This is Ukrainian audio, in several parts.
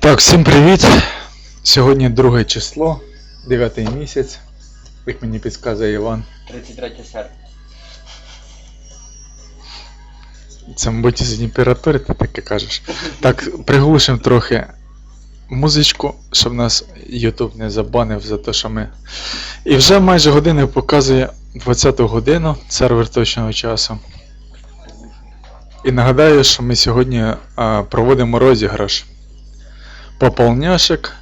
Так, всім привіт! Сьогодні друге число, 9 місяць, як мені підказує Іван. 33 серпня. Це, мабуть, із температури ти таке кажеш. Так, приглушимо трохи музичку, щоб нас YouTube не забанив за те, що ми. І вже майже година показує 20 годину сервер точного часу. І нагадаю, що ми сьогодні а, проводимо розіграш. Пополняшек.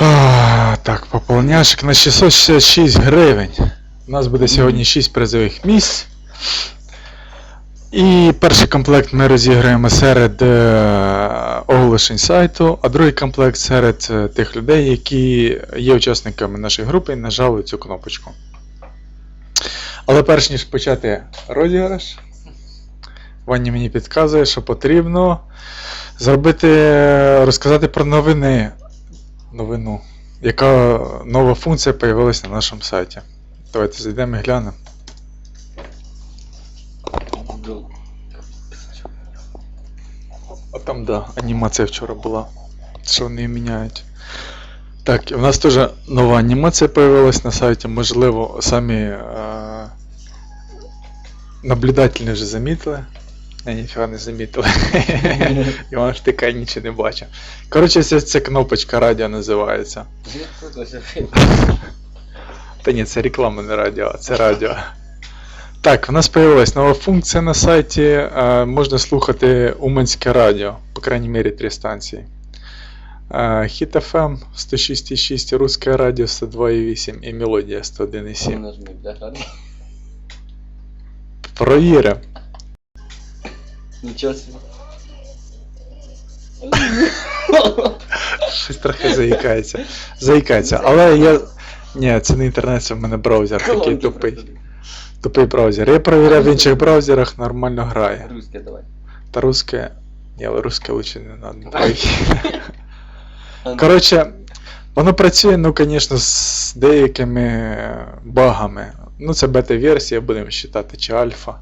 А, так, пополняшек на 666 гривень. У нас буде сьогодні 6 призових місць. І перший комплект ми розіграємо серед е, оголошень сайту, а другий комплект серед е, тих людей, які є учасниками нашої групи і нажали цю кнопочку. Але перш ніж почати розіграш, Ваня мені підказує, що потрібно зробити, розказати про новини. Новину, яка нова функція з'явилася на нашому сайті. Давайте зайдемо і глянемо. А там, да, анімація вчора була. Що вони міняють. Так, в нас теж нова анімація появилась на сайті. Можливо, самі е- наблюдателі вже замітили. Я ніфіга не замітили. Іван втикає, нічого не бачив. Коротше, ця, ця кнопочка радіо називається. Та ні, це реклама не радіо, а це радіо. Так, в нас появилась нова функція на сайті. е, Можна слухати Уманське радіо, по крайній мірі три станції. Е, Хіт FM 106.6, Русське радіо 102.8 і Мелодія 101.7. Нажми, де грати? Провіримо. Нічого собі. Щось трохи заїкається. Заїкається. Але я. Ні, це не інтернет, це в мене браузер такий тупий. Тупий браузер. Я провіряв в інших браузерах, нормально грає. Русське давай. Та русське. Ні, але русське лучше не надо. Ну, Коротше, воно працює, ну, звісно, з деякими багами. Ну, це бета-версія, будемо вважати, чи альфа.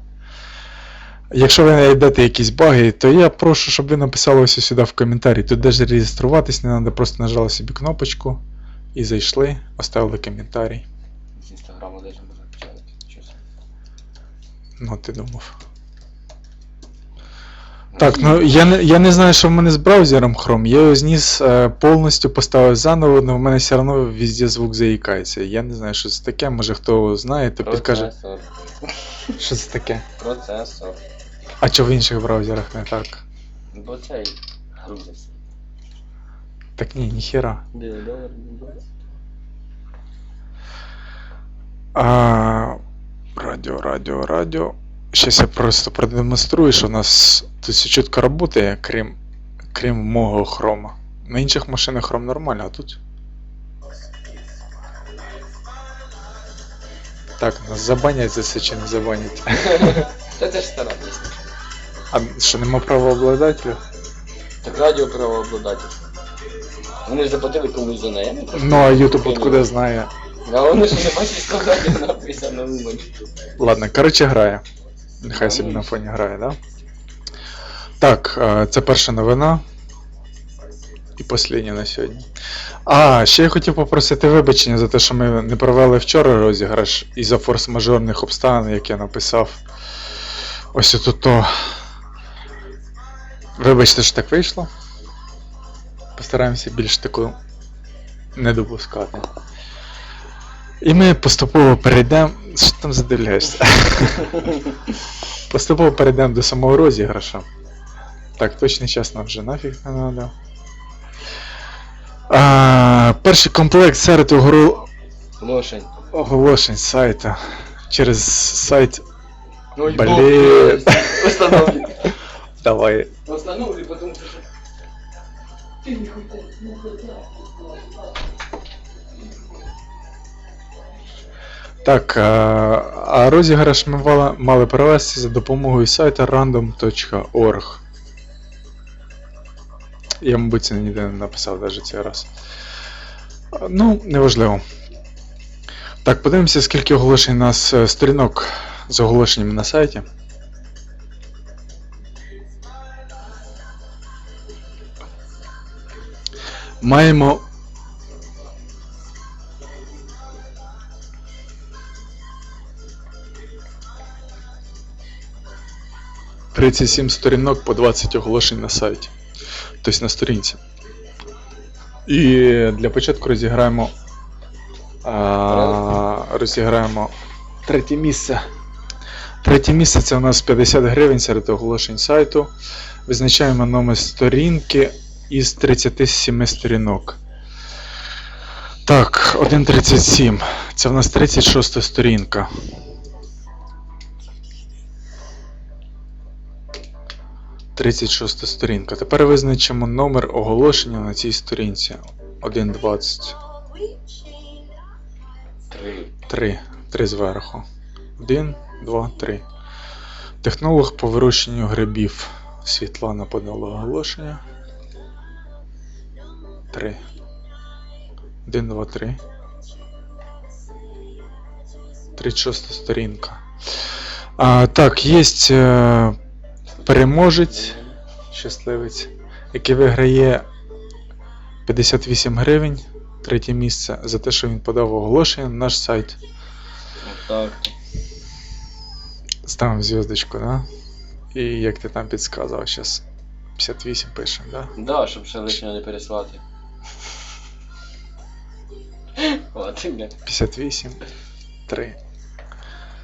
Якщо ви знайдете якісь баги, то я прошу, щоб ви написали ось сюди в коментарі. Тут навіть реєструватись не треба, просто нажали собі кнопочку і зайшли, оставили коментарі. З інстаграму даже можна почати. Ну, ти думав. Так, ну я не, я не знаю, що в мене з браузером Chrome. Я його зніс е, повністю поставив заново, але в мене все одно везде звук заїкається. Я не знаю, що це таке. Може хто знає, то підкаже, Процесор. що це таке. Процесор. А чого в інших браузерах не так? Бо цей грузився. Так ні, ніхера. Де долар, долар. А, радіо, радіо, радіо. Щас я просто продемонструю, що у нас тут все чітко працює, крім, крім мого хрома. На інших машинах хром нормально, а тут. Так, нас забанять за це чи не забанять. Та це ж стара пісня. А що нема правообладателя? Так радіо правообладатель. Вони ж заплатили комусь за неї. не просто Ну а YouTube купив. откуда знає. А вони ж не бачать, що радіо написано Умань. Ладно, коротше грає. Нехай собі на фоні грає, да? Так, е, це перша новина. І остання на сьогодні. А, ще я хотів попросити вибачення за те, що ми не провели вчора розіграш із-за форс-мажорних обставин, як я написав. Ось тут то. Вибачте, що так вийшло. Постараємося більш таку не допускати. І ми поступово перейдемо. Що там задивляєшся? Поступово перейдемо до самого розіграша. Так, точний час нам вже нафіг не надо. А, перший комплект серед огоро- Лошень. оголошень сайта. Через сайт. Ой, Блін. Бог, Останови. Давай. Останови, потому что... Ты не Так, а, а розіграш ми мали, мали провести за допомогою сайту random.org. Я, мабуть, це ніде не написав навіть цей раз. Ну, неважливо. Так, подивимося, скільки оголошень у нас е, сторінок з оголошеннями на сайті. Маємо. Тридцять сім сторінок по 20 оголошень на сайті. Тобто на сторінці. І для початку розіграємо. А, розіграємо третє місце. Третє місце це у нас 50 гривень серед оголошень сайту. Визначаємо номер сторінки із 37 сторінок. Так, 1.37. Це в нас 36 сторінка. Тридцять шоста сторінка. Тепер визначимо номер оголошення на цій сторінці. 1.20. Три. 3. 3 зверху. 1, 2, 3. Технолог по вирощенню грибів. Світлана подала оголошення. 3. 1, 2, 3. 36 сторінка. А, так, є е, переможець, щасливець, який виграє 58 гривень. Третє місце за те, що він подав оголошення на наш сайт. Отак. Ставимо зв'язочку, да? І як ти там підсказував, зараз 58 пишемо, да? Да, щоб ще лишнього не переслати. О, ти, 58, 3.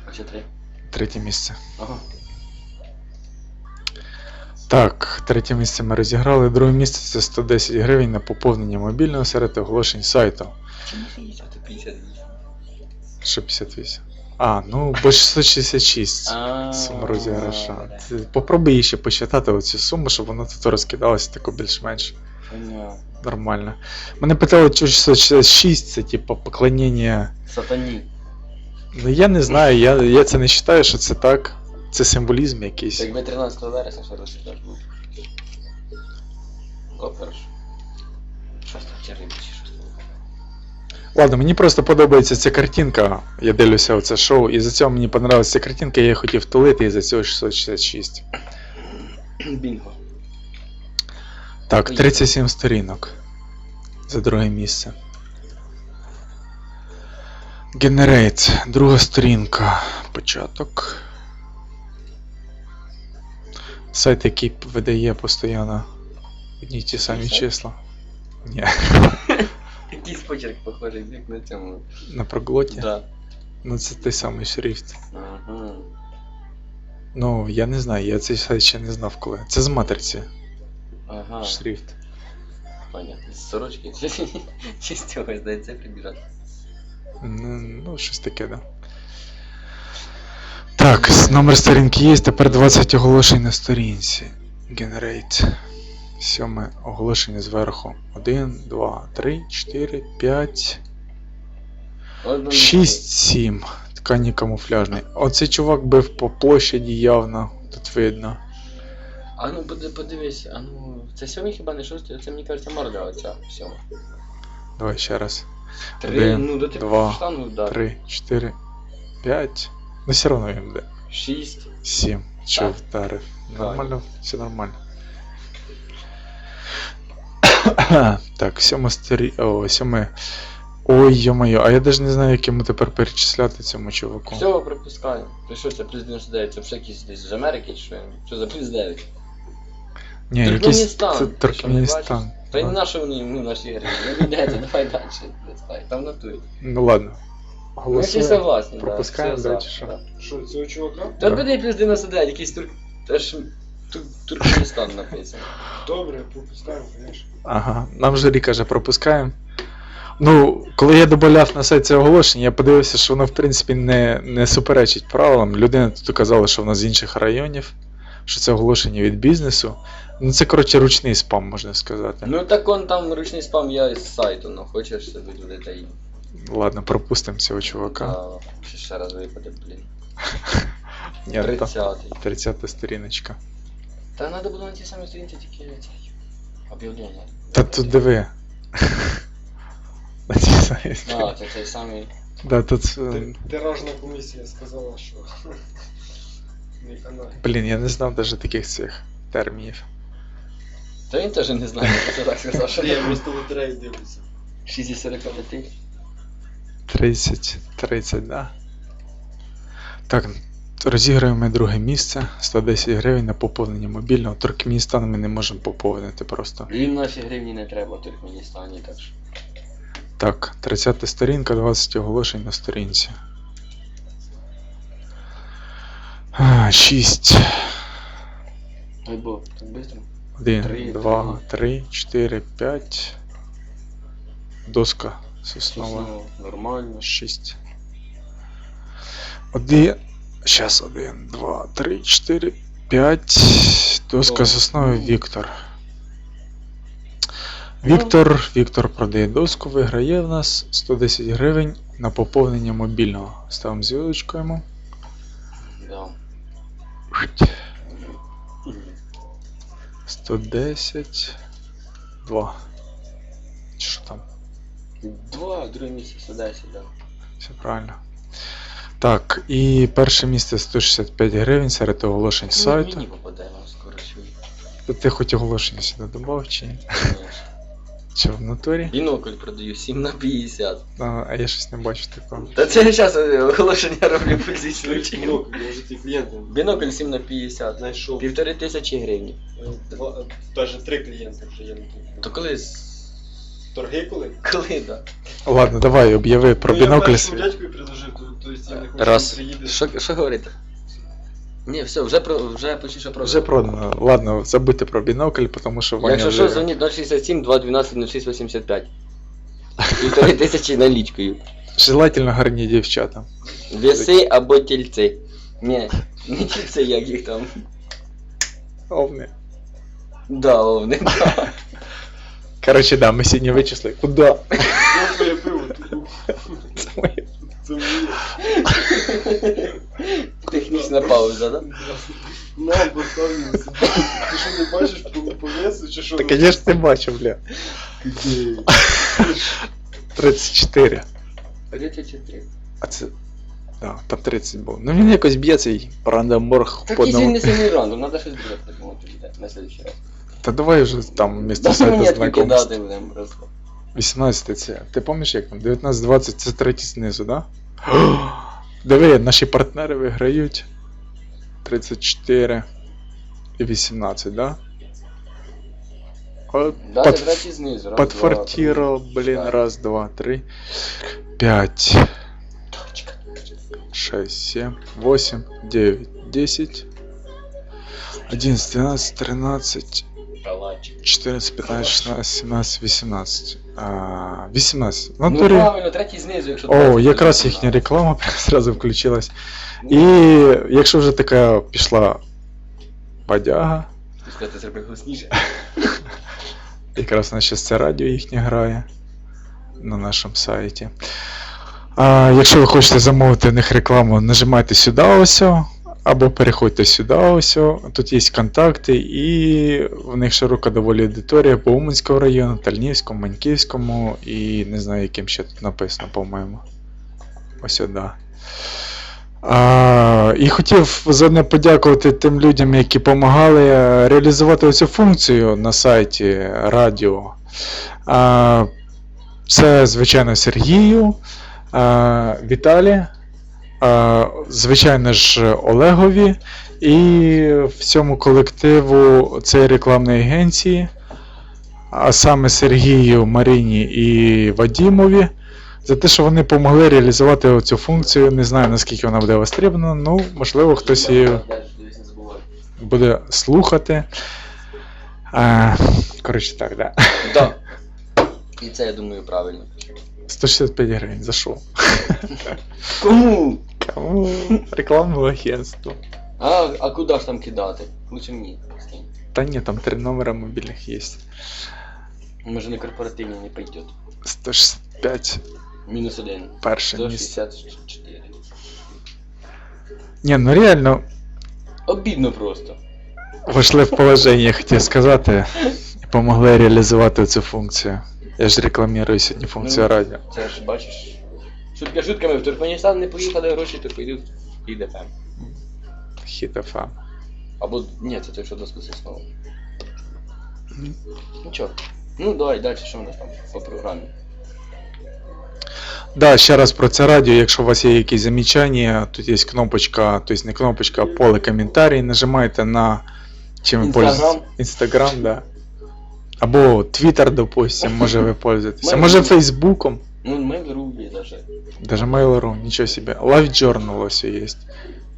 А ще три. Третє місце. Ага. Так, третє місце ми розіграли. Друге місце це 110 гривень на поповнення мобільного серед оголошень сайту. Чому 50, а ти 58? Що 58? А, ну, бо 666. А, Сума розіграша. Ти Попробуй її ще посчитати оцю суму, щоб воно тут розкидалося тако більш-менш. Нормально. Мене питали, що 666 це типу поклоніння Сатані. Ну я не знаю, я, я це не вважаю, що це так. Це символізм якийсь. Якби 13 вересня ще розстріляш був. О, хорошо. Щось там чи риби, чи щось там. Ладно, мені просто подобається ця картинка. Я дивлюся оце шоу, і за цього мені подобалася ця картинка, я її хотів тулити, і за цього 666. Бінго. Так, 37 сторінок. За друге місце. Generate, друга сторінка. Початок. Сайт, який видає постійно одні ті самі числа. Ні, Якийсь почерк похожий, як на цьому. на проглоті. Да. Ну це той самий шрифт. Ага. Ну, я не знаю, я цей сайт ще не знав коли. Це з матриці. Ага. Шрифт. Понятно. З сорочки чи, з цього здається прибіжати. Ну, ну, щось таке, да. Так, номер сторінки є, тепер 20 оголошень на сторінці. Generate. Сьоме оголошення зверху. 1, 2, 3, 4, 5, 6, 7. Ткані камуфляжний. Оцей чувак бив по площаді явно. Тут видно. А ну поди- подивись, а ну. Це сьомий хіба не шостий? Це мені кажеться морда оця сьома. Давай ще раз. Три, Один, ну до ти два, штангу вдар. 3, 4, 5. Ну все одно він буде. Шість. 7. Що Так. вдарив? Нормально, все нормально. так, сьоме сторі. О, сьоме. Ой, йо-моє, а я навіть не знаю, як йому тепер перечисляти цьому чуваку. Все, пропускаю. Ти що це плюс 99? Це якийсь десь з Америки чи що? Що за плюс 9? Ні, якийсь Туркменістан. це Туркменістан. Та й не наші вони, ну, наші ігри. Не йдеться, давай далі. Листай. Там натурі. Ну ладно. Ми всі Голосуємо. согласні, Пропускаємо, да. чи що? да. Що, цього чувака? Та Да. буде плюс 99, якийсь тур... Аж Тур... Туркменістан написано. Добре, пропускаємо, звісно. Ага, нам журі каже, пропускаємо. Ну, коли я додавав на сайт це оголошення, я подивився, що воно в принципі не, не суперечить правилам. Людина тут казала, що воно з інших районів, що це оголошення від бізнесу. Ну це коротше ручний спам, можна сказати. Ну так он там ручний спам я з сайту, ну хочеш собі туди та й. Ладно, пропустимо цього чувака. Та, ще, ще раз випаде, блін. Ні, та 30-й. 30 сторіночка. Та треба було на ті самі сторінці тільки цей. Об'явлення. Та тут диви. На цій самій А, це цей самий. Да, тут. е, комісія сказала, що. Блін, я не знав навіть таких цих термінів. Та він теж не знає, що це так сказав, що Я просто лотерею дивлюся. 6 із 45. 30, 30, да. Так, розіграємо друге місце. 110 гривень на поповнення мобільного. Туркменістан ми не можемо поповнити просто. Їм наші гривні не треба в Туркменістані, так що. Так, 30 сторінка, 20 оголошень на сторінці. 6. Ой, бо, так швидко. 1, 2, 3, 4, 5. Доска соснова. Соснова, нормально. 6. 1. Сейчас 1, 2, 3, 4, 5. Доска сосновий ну. Віктор. Віктор, Віктор продає доску, виграє в нас 110 гривень на поповнення мобільного. Ставимо зв'язочку йому. Да. 110. 2. Чи Що там? Два, друге місце 110, да. Все правильно. Так, і перше місце 165 гривень серед оголошень Ну, сайту. Мені скоро. Ти хоч оголошення сюди додав чи ні? Чи в натурі? Бінокль продаю 7 на 50. А, а я щось не бачу такого. Та це я зараз оголошення роблю чином. кінок, я вже ті клієнти Бінокль 7 на 50. знайшов. Півтори тисячі гривень. Два, навіть три клієнти вже є на тому. То коли з- Торги коли? коли, да? Ладно, давай, об'яви про ну, я бінокль першому свій. дядьку предложив, то, то есть я не хочу, Раз. Що, що говорити? Ні, все, вже про вже почти що про. Вже продано. Ладно, забудьте про бінокль, тому що Ваня Якщо що, вже... дзвоніть 067 212 0685. Півтори тисячі налічкою. Желательно гарні дівчата. Веси або тільці. Ні, не тільці, як їх там. Овни. Да, овни, да. Коротше, да, ми сьогодні вичисли. Куда? Ну, твоє пиво. Це моє. Моє. Пауза, да? На, поставлю собі. Ти що не бачиш по, по весу чи що? Та, звісно, ти бачив, бля. 34. 34. А це. Да, там 30 було. Ну він якось б'є цей Так по і одному. не сильний рандом, надо щось придумати буде на следующий раз. Та давай вже там місто Дай мені сайту відкидати знайомств. будемо просто. 18 це. Ти пам'ятаєш як там? 19-20 це третій знизу, да? Диви, наші партнери виграють. 34 і 18, да? От Да, под- це третій знизу. раз, два, Подфартіро, три, блін, чотири. раз, два, три, пять, шесть, семь, восемь, девять, десять, одиннадцать, двенадцать, тринадцать, Калачик. 14, 15, 16, 17, 18. А, 18. В Ну натурі. правильно, третій знизу, якщо О, 20, якраз їхня реклама прям зразу включилась. І Ну, якщо вже така пішла бадяга, ти сказати, зроби голосніше. Якраз на це радіо їхнє грає на нашому сайті. А, якщо ви хочете замовити в них рекламу, нажимайте сюди ось, або переходьте сюди ось. Тут є контакти, і в них широка доволі аудиторія по Уманському району, Тальнівському, Маньківському і не знаю, яким ще тут написано, по-моєму. Ось сюди. А, і хотів заодно подякувати тим людям, які допомагали реалізувати цю функцію на сайті радіо. А, це, звичайно, Сергію, а, звичайно ж, Олегові і всьому колективу цієї рекламної агенції, а саме Сергію, Марині і Вадімові за те, що вони допомогли реалізувати цю функцію. Не знаю наскільки вона буде востребована, ну можливо хтось її буде слухати. А, коротше так, да. Да. І це, я думаю, правильно. 165 гривень за що? Кому? Кому? Рекламне агентство. А, а куди ж там кидати? Лучше мені. скинь. Та ні, там три номера мобільних є. Може не корпоративний не пойдет. 165 Мінус один. перше місце. 164. Ні, ну реально Обідно просто. вийшли в положення, я хотів сказати, і помогли реалізувати цю функцію. Я ж рекламірую сьогодні функцію Ну, радіо. Це ж бачиш. Шутка шутками, в Туркменістан не поїхали гроші, то поїдуть в ІДФМ. Хіт Або ні, це той, що доску знову. Нічого. Ну давай далі, що у нас там по програмі. Да, ще раз про це радіо. Якщо у вас є якісь замічання, тут є кнопочка, тобто не кнопочка, а поле коментарі. Нажимайте на чим ви пользуєтесь. Інстаграм, да. Або Твіттер, допустим, може ви пользуєтеся. Може Фейсбуком. Ну, ми в даже. Даже Mail.ru, нічого себе. Live Journal ось є.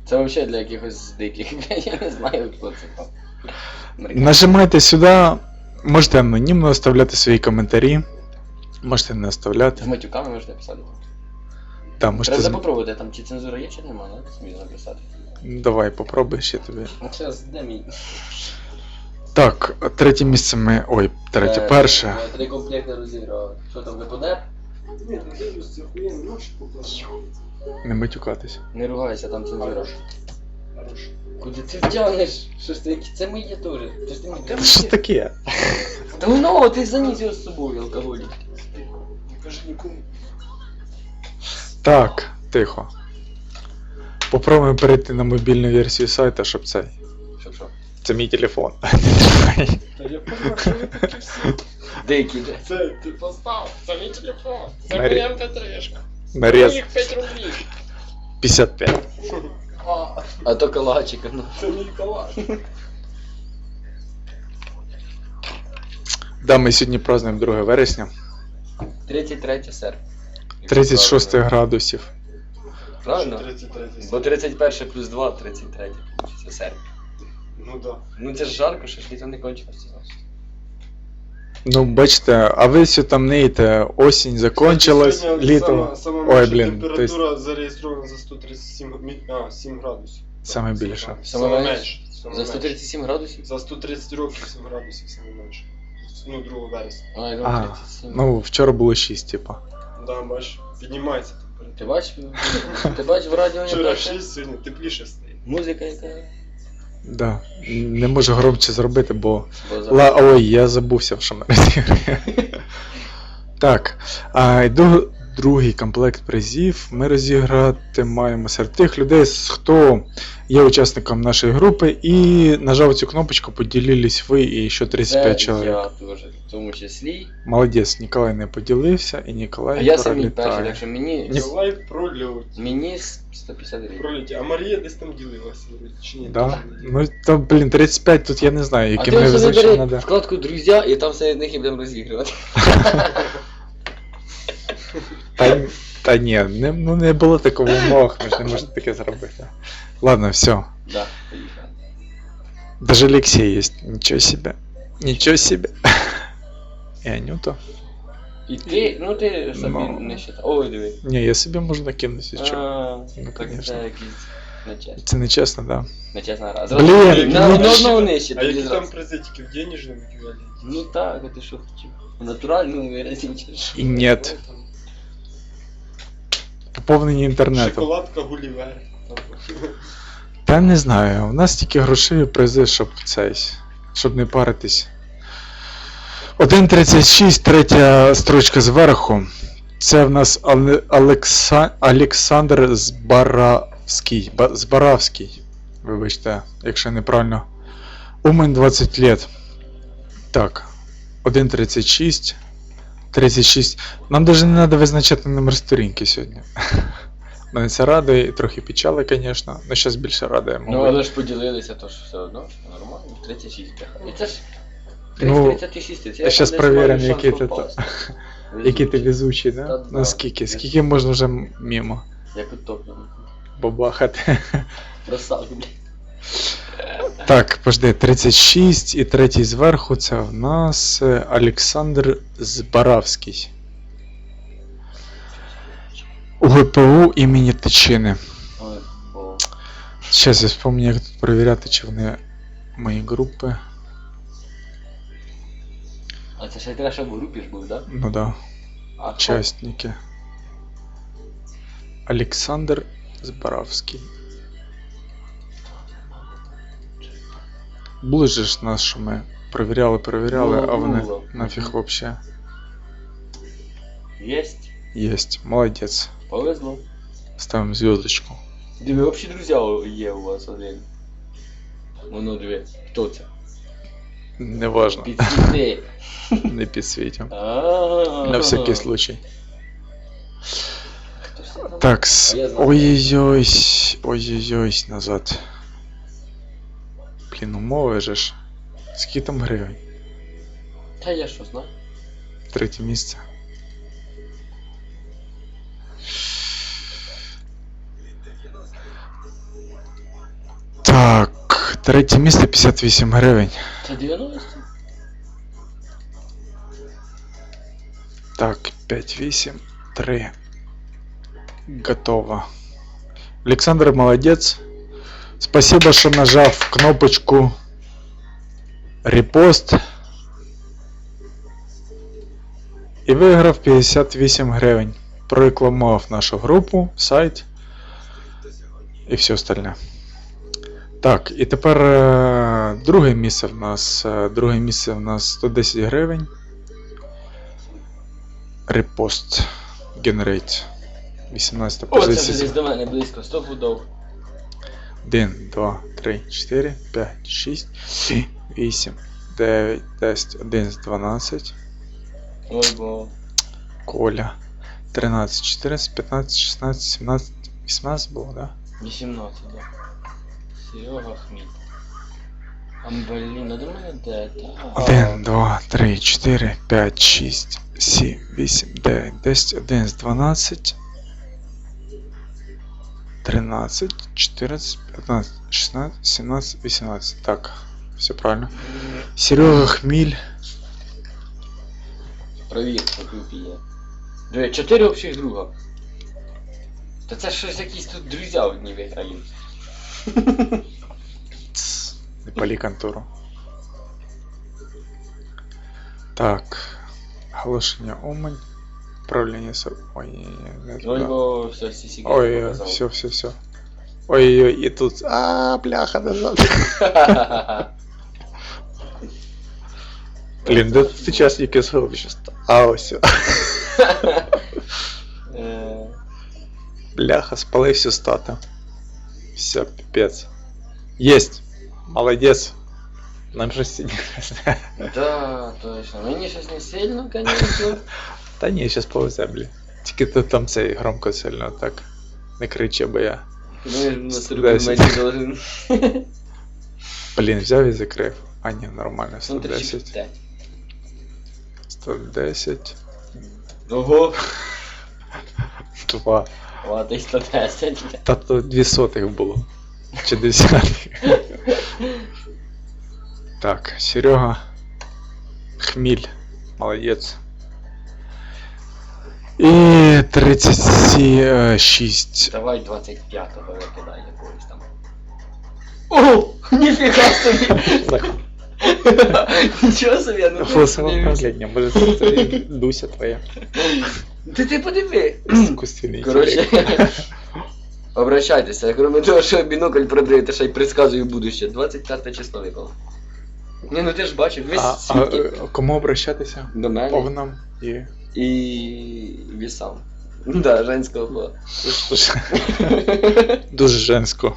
Це взагалі для якихось диких. Я не знаю, хто це там. Нажимайте сюди, можете анонімно оставляти свої коментарі. Можете не оставляти. З матюками можете писати. Да, можете Треба попробувати, там чи цензура є, чи немає, не? Собі записати. Давай, попробуй ще тобі. Ну, зараз, де мій? Так, третє місце ми. Ой, третє, Е, перше. Три комплекти розіграли. Що там, ВПД? Ні, ну дивлюсь, це хуєнний нож покладу. Не матюкатись. Не ругайся, там цензура. Хорош. Хорош. Куди ти втягнеш? Що ж ти, це моє теж. Це ж ти мені Що таке? Та ну, ти заніс його з собою, алкоголік. Не кажи нікому. Так, тихо. Попробуємо перейти на мобільну версію сайту, щоб цей. Що, що? Це мій телефон. Та я понял, що ви такі всі. Деякі. Це ти Постав, це мій телефон, це Нарі- моя МП3-шка. Нарез Моїх 5 рублів. 55. А, А то калачика, ну. це мій калаш. Да, ми сьогодні празднуємо 2 вересня. 33 серпня. 36 градусів. Правильно? 33 Бо 31 плюс 2, 33. Це серпня. Ну да. Ну це ж жарко, що ж літо не кончилося. Ну, бачите, а ви все там неїте, осінь закончилась, Сьогодні літо. Сама, сама Ой, менша блін, температура зареєстрована за 137 мі- а, 7 градусів. Саме більше. Саме, Саме саме менше? менше. Саме За менше. 137 градусів? За 130 років 7 градусів саме менше. Ну, 2 вересня. А, я А, думав 37. ну вчора було 6, типа. Да, бач, піднімається Ти температура. бачиш? Ти бачиш в радіо не Вчора так? 6, сьогодні тепліше стає. Музика яка. Да. Не можу громче зробити, бо. Бо Ла... Ой, я забувся, в шамерці. Так. А, йду другий комплект призів. Ми розіграти маємо серед тих людей, хто є учасником нашої групи, і нажав цю кнопочку, поділились ви і ще 35 Це чоловік. Я теж, в тому числі. Молодець, Ніколай не поділився, і Ніколай А я самі перший, так що мені. Ніколай прольот. Мені 150 гривень. Проліті. А Марія десь там ділилася, чи ні? Да? Ну там, блін, 35 тут я не знаю, яким не ось надо. вкладку друзі, і там серед них і будемо розігрувати. Та, та ні, не, ну не було такого в умовах, ми ж не можемо таке зробити. Ладно, все. Да, поїхали. Даже Алексей есть. Ничего себе. Ничего себе. И Анюта. І ти, ну ти собі Ну. не считай. Ой, диви. Не, я себе можу накинути, що. А, Ну, Так конечно. це якийсь нечесно. Це не чесно, да. Нечесна раз. Блін, Зразу на ну, на одного нижче, А тоді які там зразу. призи тільки в денежному еквіваленті? Ну так, а ти що хотів? В натуральному виразі чи що? І нет. Поповнення інтернету. Шоколадка Гулівер. Та не знаю, у нас тільки грошові призи, щоб цей. Щоб не паритись. 1.36, третя строчка зверху. Це в нас Олекса... Олександр Збаравський. Ба... Збаравський. Вибачте, якщо неправильно. Умань 20 лет. Так. 1.36. 36. Нам навіть не треба визначати номер сторінки сьогодні. Мене це радує і трохи печали, звісно, але зараз більше радує. Ну, але ж поділилися, то ж все одно, нормально. 36 бляха. І це ж Ну, 36, це Я зараз перевіримо, який ти, який ти везучий, да? Наскільки? Скільки можна вже мімо Як утоплено. бабахати? Красавчик, блядь. Так, пожди, 36 і третій зверху це в нас е, Олександр Збаравський. УГПУ імені Тичини. Зараз я вспомню, як тут перевіряти, чи вони мої групи. А це ще треба, щоб в групі ж був, да? Ну да, А хто? учасники. Олександр Збаравський. Були ж нас, що ми перевіряли, перевіряли, Було, а вони було. нафіг вообще. Єсть. Єсть. Молодець. Повезло. Ставимо зв'язочку. Диви, общі друзі є у вас. Ну, ну, диви, хто це? Неважно. Підсвіти. Не підсвітім. А. На всякий случай. Так, ой-ой-ой, ой-ой-ой, назад. Блін, умови же ж. Скільки там гривень? Та я що знаю. Третє місце. Так, третє місце 58 гривень. Це 90? Так, 5, 8, 3. Готово. Александр молодец. Спасибо, что нажав кнопочку репост. І виграв 58 гривень. Прорекламував нашу групу, сайт і все остальне. Так, і тепер е, друге місце в нас. е, Друге місце в нас 110 гривень. Репост. Generate. 18 О, це десь до мене близько, 100 пудов. 1, 2, 3, 4, 5, 6, 7, 8, 9, 10, 11, 12. Ой, бо. Коля. 13, 14, 15, 16, 17, 18 було, да? 18, да. Серега Хміль. А блін, а до мене де? Та. 1, 2, 3, 4, 5, 6, 7, 8, 9, 10, 11, 12. 13, 14, 15, 16, 17, 18. Так, все правильно. Серега Хміль. Провір, що групі є. Диви, чотири общих друга. Та це щось якісь тут друзі одні виграють. Тс, Не палі контору. Так. Оголошення Умань. Управління со... Ой, ні, ні, не Ой, туди. бо все, всі сіки Ой, показав. все, все, все. Ой-ой, і тут. А, бляха, нажав. Блін, де ти час яке зробиш? А, ось. Е, Бляха, спалився стата. Все, пипец. Есть. Молодец. Нам же сильно. Да, точно. Мені щось не сильно, конечно. Та ні, щас повезе, блін. Тільки ти там цей громко сильно так. Не кричи, бо я. Думаєш, на Десять. турбометі должен. Блін, взяв і закрив. А ні, нормально, Ну, 110. 35. 110. Ого, 2. ладно, 110. Та то дві сотих було. Чи десятих. Так, Серега. Хміль. Молодець. І 36. Давай 25-го викидай якогось там. О, ніфіга собі! Нічого собі, ну Голосове ти- управління, може це Дуся твоя. Ти ти подиви. Искусственний Коротше, обращайтеся, кроме того, що бінокль продаєте, ще й предсказую будуще. 25 число випало. Ні, ну ти ж бачив, весь А, а світ е, кому обращатися? до мене Овнам і. І вісам. Да, женського пола. Дуже женсько.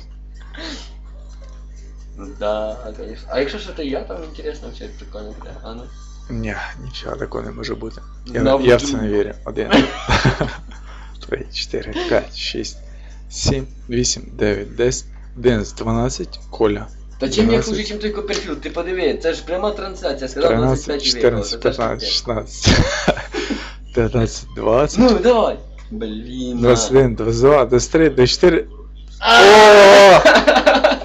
Да, конечно. А якщо що, то я там інтересно вчать, прикольно буде. А ну. Ні, нічого такого не може бути. Я, На я в це не вірю. Один. Три, чотири, п'ять, шість, сім, вісім, дев'ять, десять, одинадцять, дванадцять, Коля. Та чим я 12. хуже, чим той Коперфілд? Ти подиви, це ж пряма трансляція, сказав 13, 25 14, 15, 16, 19, 20, Ну, давай. Блін. 21, 22, 23, 24. А!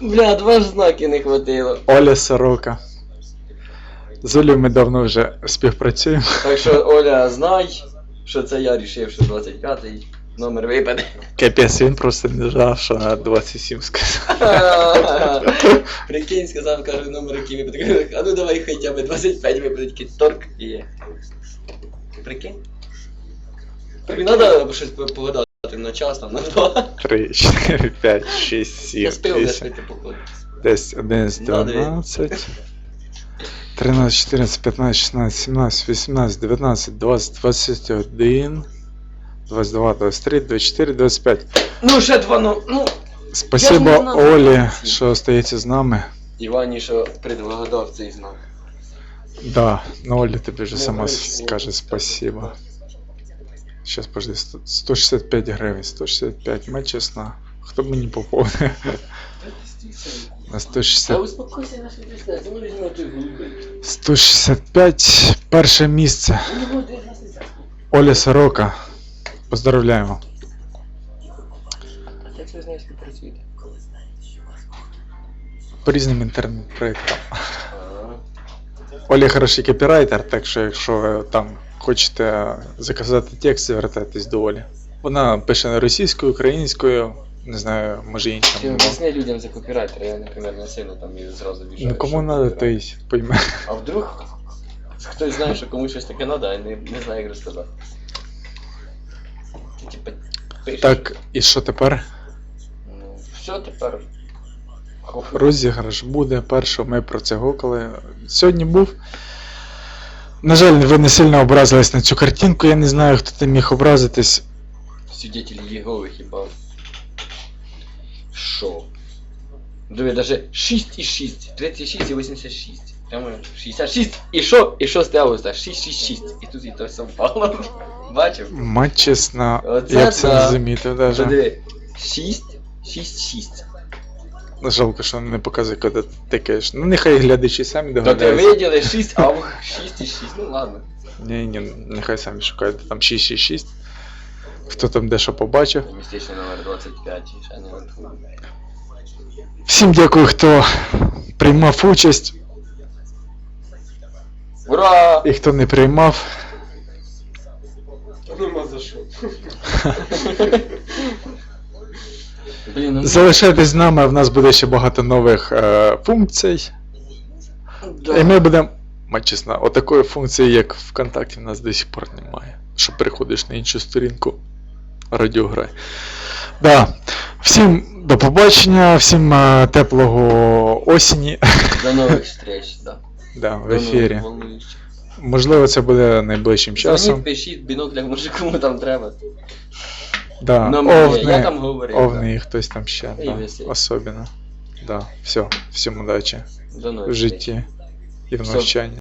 Бля, два ж знаки не хватило. Оля Сорока. З Олею ми давно вже співпрацюємо. Так що, Оля, знай, що це я рішив, що 25-й номер випаде. Капець, він просто не знав, що на 27 сказав. Прикинь, сказав, каже, номер який випаде. А ну давай хоча б 25 випаде, такий торк і є. Прикинь? Тобі треба щось погадати на час, там, на два. 3, 4, 5, 6, 7, Я спив, де 8, швидко походу. 10, 11, Ну, диви. 12, 13, 14, 15, 16, 17, 18, 19, 20, 21, 22, 23, 24, 25. Ну, ще два, ну, ну. Спасибо Я ж не знав, Олі, що остається з нами. Івані, що предлагав цей знак. Да, ну Оля тобі вже Ну, сама бачиш, скаже спасибо. Сейчас, подожди, сто- 165 гривень, 165, ми чесно. Хто б мені поповнив? На Та 160, успокойся наш бізнес, ну візьми той голубий. 165 перше місце. Ну, ну, ти нас не. Оля Сорока. Поздравляємо. А як ви з нею співпрацюєте? По різним інтернет-проєктам. Оля хороший копірайтер, так що якщо там хочете заказати текст, звертайтесь до Олі. Вона пише російською, українською, не знаю, може іншим. Ти мовами. об'ясни людям за копірайтер, я, наприклад, не сильно там і зразу віжаю. Ну кому надо, то й пойме. А вдруг хтось знає, що комусь щось таке надо, а не, не знає, як розказати. Ти типа пишеш. Так, і що тепер? Ну, все тепер. Розіграш буде першого, ми про це гукали. Сьогодні був. На жаль, ви не сильно образились на цю картинку, я не знаю, хто там міг образитись. Свидетель Єгови хіба. Що? Диви, даже 6 і 6. 36 і 86. Прямо 66. І що? І 6 августа. 666. І тут і то совпало. Бачив? Мать чесна, Оце я б це не замітив даже. Диви. 6, 6, 6. Жалко, що не показує, коли ти тикаєш. Ну нехай глядачі самі То ти догадаються. виділи 6, а 6 і 6. Ну ладно. Ні, ні, нехай самі шукають, там 666. Хто там де що побачив. Містечний номер 25. і ще не верху. Всім дякую, хто приймав участь, Ура! і хто не приймав. Блін, ну Залишайтесь з нами, в нас буде ще багато нових е, функцій. да. І ми будемо. Чесно, отакої функції, як ВКонтакті, в нас до сих пор немає. Що переходиш на іншу сторінку радіограй. Да. Всім до побачення, всім е, теплого осені. До нових встреч, да. Да, в До ефірі. нових волнуючих. Можливо, це буде найближчим часом. Пишіть, біноклях, може кому там треба. Да. Номер Овни, я там говорив. овни і хтось там ще. І Да. Особливо. Да. Все. Всім удачі До в житті і в Все. навчанні.